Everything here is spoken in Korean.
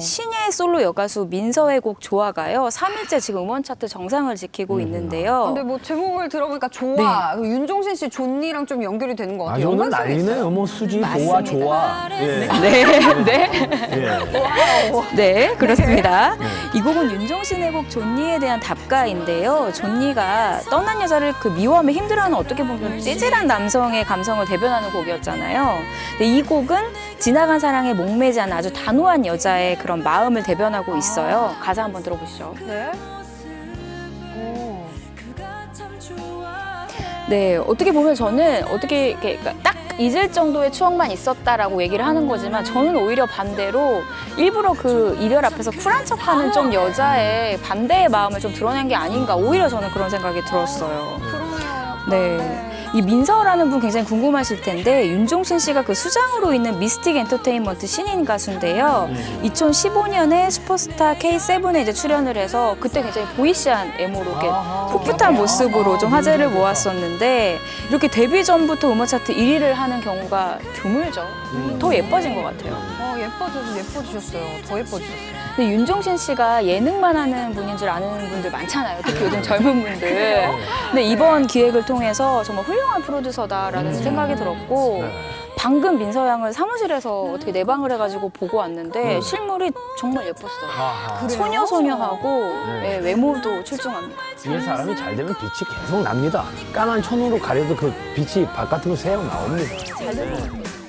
신예의 솔로 여가수 민서의 곡 좋아가요. 3일째 지금 음원 차트 정상을 지키고 있는데요. 근데 뭐 제목을 들어보니까 좋아. 그 윤종신 씨 존니랑 좀 연결이 되는 것 아, 같아요. 오늘 연관성이 난리네. 있어요. 뭐 수지 좋아 맞습니다. 좋아. 예. 네, 네, 예. 네, 그렇습니다. 이 곡은 윤종신의 곡 존니에 대한 답가인데요. 존니가 떠난 여자를 그 미워하며 힘들어하는 어떻게 보면 찌질한 남성의 감성을 대변하는 곡이었잖아요. 근데 이 곡은 지나간 사랑에 목매지 않은 아주 단호한 여자의 그런 마음을 대변하고 있어요. 가사 한번 들어보시죠. 네. 오. 네, 어떻게 보면 저는 어떻게 이렇게 그러니까 딱 잊을 정도의 추억만 있었다라고 얘기를 하는 거지만 저는 오히려 반대로 일부러 그 이별 앞에서 쿨한 척하는 좀 여자의 반대의 마음을 좀 드러낸 게 아닌가 오히려 저는 그런 생각이 들었어요. 그러네요. 네. 이 민서라는 분 굉장히 궁금하실 텐데 윤종신 씨가 그 수장으로 있는 미스틱 엔터테인먼트 신인 가수인데요. 2015년에 슈퍼스타 K7에 이제 출연을 해서 그때 굉장히 보이시한 외모로 이렇게. 풋풋한 모습으로 좀 화제를 모았었는데 이렇게 데뷔 전부터 음원 차트 1위를 하는 경우가 드물죠. 더 예뻐진 것 같아요. 어, 예뻐져서 예뻐지셨어요. 더 예뻐지셨어요. 근데 윤종신 씨가 예능만 하는 분인 줄 아는 분들 많잖아요. 특히 요즘 젊은 분들. 근데 이번 기획을 통해서 정말 훌륭한 프로듀서다라는 생각이 들었고 네. 방금 민서 양을 사무실에서 어떻게 내방을 해가지고 보고 왔는데 실물이 정말 예뻤어요. 아하. 소녀 소녀하고 네. 예, 외모도 출중합니다. 이게 사람이 잘 되면 빛이 계속 납니다. 까만 천으로 가려도 그 빛이 바깥으로 새어 나옵니다. 잘 되는 것 같아요.